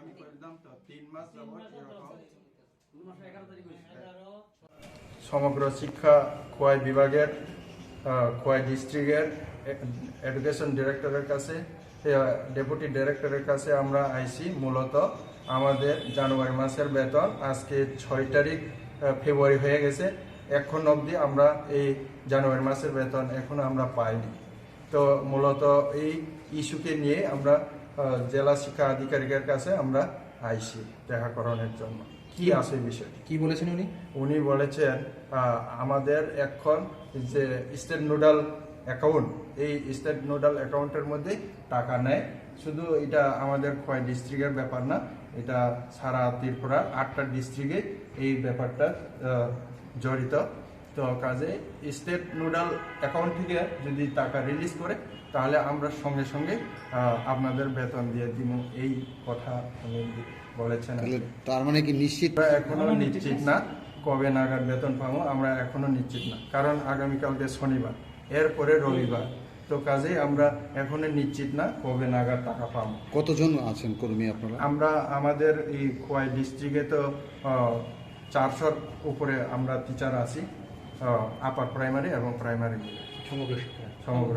আমি তো তিন মাস যাবত এরকম। সমগ্র শিক্ষা খোয়াই বিভাগের খোয়াই ডিস্ট্রিক্টের এডুকেশন ডিরেক্টরের কাছে ডেপুটি ডিরেক্টরের কাছে আমরা আইসি মূলত আমাদের জানুয়ারি মাসের বেতন আজকে ছয় তারিখ ফেব্রুয়ারি হয়ে গেছে। এখন অবধি আমরা এই জানুয়ারি মাসের বেতন এখনও আমরা পাইনি। তো মূলত এই ইস্যুকে নিয়ে আমরা জেলা শিক্ষা আধিকারিকের কাছে আমরা আইসি দেখা করানোর জন্য। কি আছে বিষয়টি? কি বলেছেন উনি? উনি বলেছেন আমাদের এখন যে স্টেট নোডাল অ্যাকাউন্ট এই স্টেট নোডাল অ্যাকাউন্টের মধ্যে টাকা নেয়। শুধু এটা আমাদের খোয়াই ডিস্ট্রিক্টের ব্যাপার না এটা সারা ত্রিপুরা আটটা ডিস্ট্রিক্টে এই ব্যাপারটা জড়িত। তো কাজে। স্টেট নোডাল অ্যাকাউন্ট থেকে যদি টাকা রিলিজ করে তাহলে আমরা সঙ্গে সঙ্গে আপনাদের বেতন দিয়ে দিব। এই কথা উনি বলেছেন তার মানে কি নিশ্চিত? এখনও নিশ্চিত না কবে নাগাদ বেতন পাবো আমরা এখনও নিশ্চিত না। কারণ আগামীকালকে শনিবার এরপরে রবিবার। তো কাজেই আমরা এখনও নিশ্চিত না কবে নাগাদ টাকা পাবো। কতজন আছেন কর্মী আপনারা? আমরা আমাদের এই খোয়াই ডিস্ট্রিক্টে তো চারশোর উপরে আমরা টিচার আছি। আপার প্রাইমারি এবং প্রাইমারি সমগ্র শিক্ষা। সমগ্র